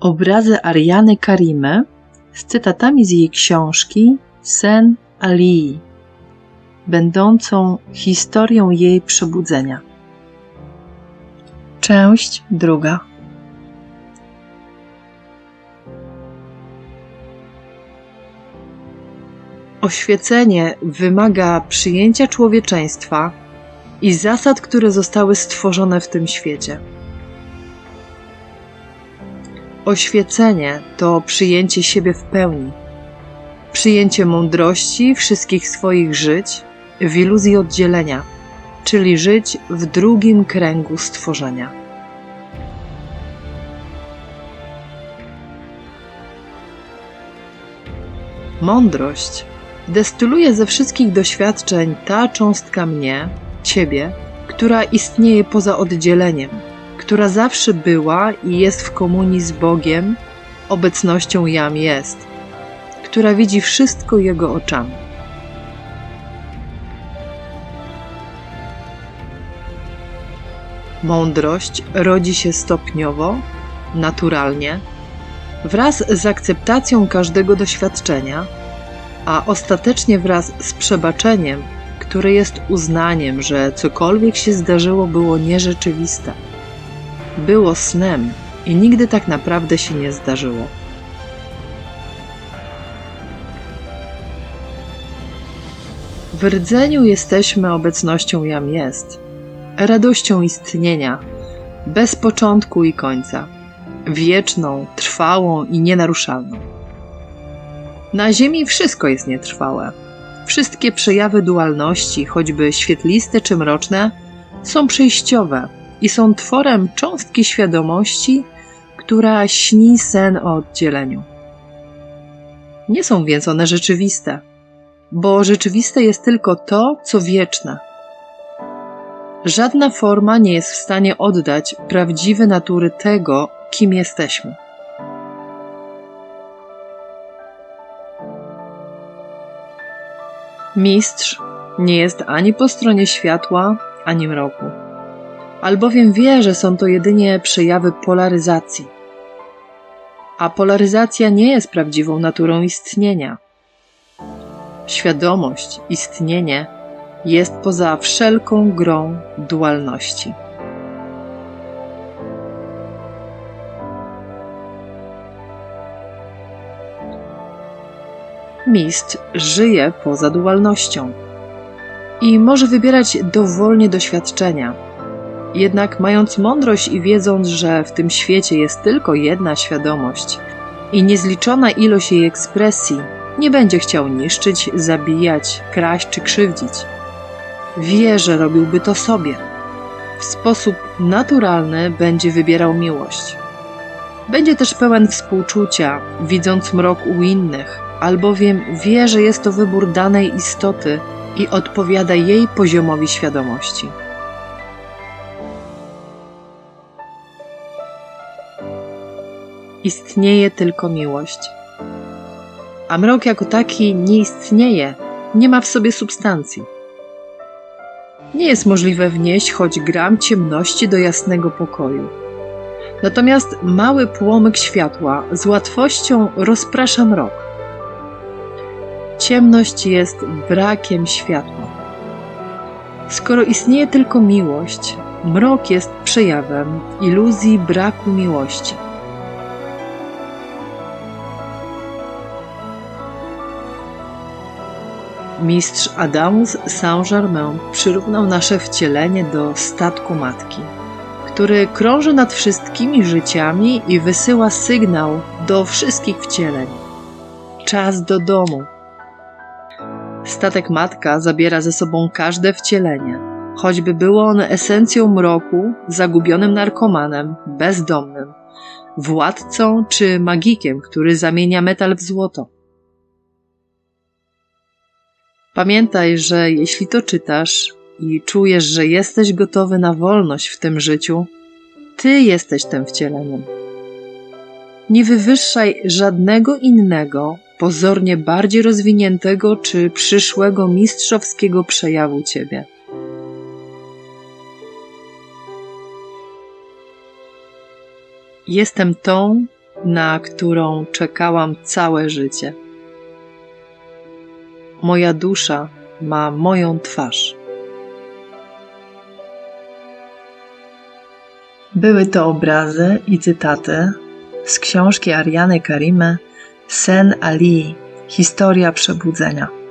Obrazy Ariany Karimy z cytatami z jej książki Sen Alii, będącą historią jej przebudzenia. Część druga. Oświecenie wymaga przyjęcia człowieczeństwa i zasad, które zostały stworzone w tym świecie. Oświecenie to przyjęcie siebie w pełni, przyjęcie mądrości wszystkich swoich żyć w iluzji oddzielenia, czyli żyć w drugim kręgu stworzenia. Mądrość destyluje ze wszystkich doświadczeń ta cząstka mnie, ciebie, która istnieje poza oddzieleniem, która zawsze była i jest w komunii z Bogiem, obecnością Jam jest, która widzi wszystko Jego oczami. Mądrość rodzi się stopniowo, naturalnie, wraz z akceptacją każdego doświadczenia, a ostatecznie wraz z przebaczeniem, które jest uznaniem, że cokolwiek się zdarzyło było nierzeczywiste. Było snem i nigdy tak naprawdę się nie zdarzyło. W rdzeniu jesteśmy obecnością jam jest, radością istnienia, bez początku i końca, wieczną, trwałą i nienaruszalną. Na Ziemi wszystko jest nietrwałe. Wszystkie przejawy dualności, choćby świetliste czy mroczne, są przejściowe i są tworem cząstki świadomości, która śni sen o oddzieleniu. Nie są więc one rzeczywiste, bo rzeczywiste jest tylko to, co wieczne. Żadna forma nie jest w stanie oddać prawdziwej natury tego, kim jesteśmy. Mistrz nie jest ani po stronie światła, ani mroku, albowiem wie, że są to jedynie przejawy polaryzacji. A polaryzacja nie jest prawdziwą naturą istnienia. Świadomość, istnienie jest poza wszelką grą dualności. Mistrz żyje poza dualnością i może wybierać dowolnie doświadczenia. Jednak mając mądrość i wiedząc, że w tym świecie jest tylko jedna świadomość i niezliczona ilość jej ekspresji, nie będzie chciał niszczyć, zabijać, kraść czy krzywdzić. Wie, że robiłby to sobie. W sposób naturalny będzie wybierał miłość. Będzie też pełen współczucia, widząc mrok u innych, albowiem wie, że jest to wybór danej istoty i odpowiada jej poziomowi świadomości. Istnieje tylko miłość. A mrok jako taki nie istnieje, nie ma w sobie substancji. Nie jest możliwe wnieść choć gram ciemności do jasnego pokoju. Natomiast mały płomyk światła z łatwością rozprasza mrok. Ciemność jest brakiem światła. Skoro istnieje tylko miłość, mrok jest przejawem iluzji braku miłości. Mistrz Adamus Saint-Germain przyrównał nasze wcielenie do statku matki, który krąży nad wszystkimi życiami i wysyła sygnał do wszystkich wcieleń. Czas do domu Statek matka zabiera ze sobą każde wcielenie, choćby było one esencją mroku, zagubionym narkomanem, bezdomnym, władcą czy magikiem, który zamienia metal w złoto. Pamiętaj, że jeśli to czytasz i czujesz, że jesteś gotowy na wolność w tym życiu, ty jesteś tym wcieleniem. Nie wywyższaj żadnego innego pozornie bardziej rozwiniętego czy przyszłego mistrzowskiego przejawu Ciebie. Jestem tą, na którą czekałam całe życie. Moja dusza ma moją twarz. Były to obrazy i cytaty z książki Ariany Karimy Sen Ali Historia Przebudzenia.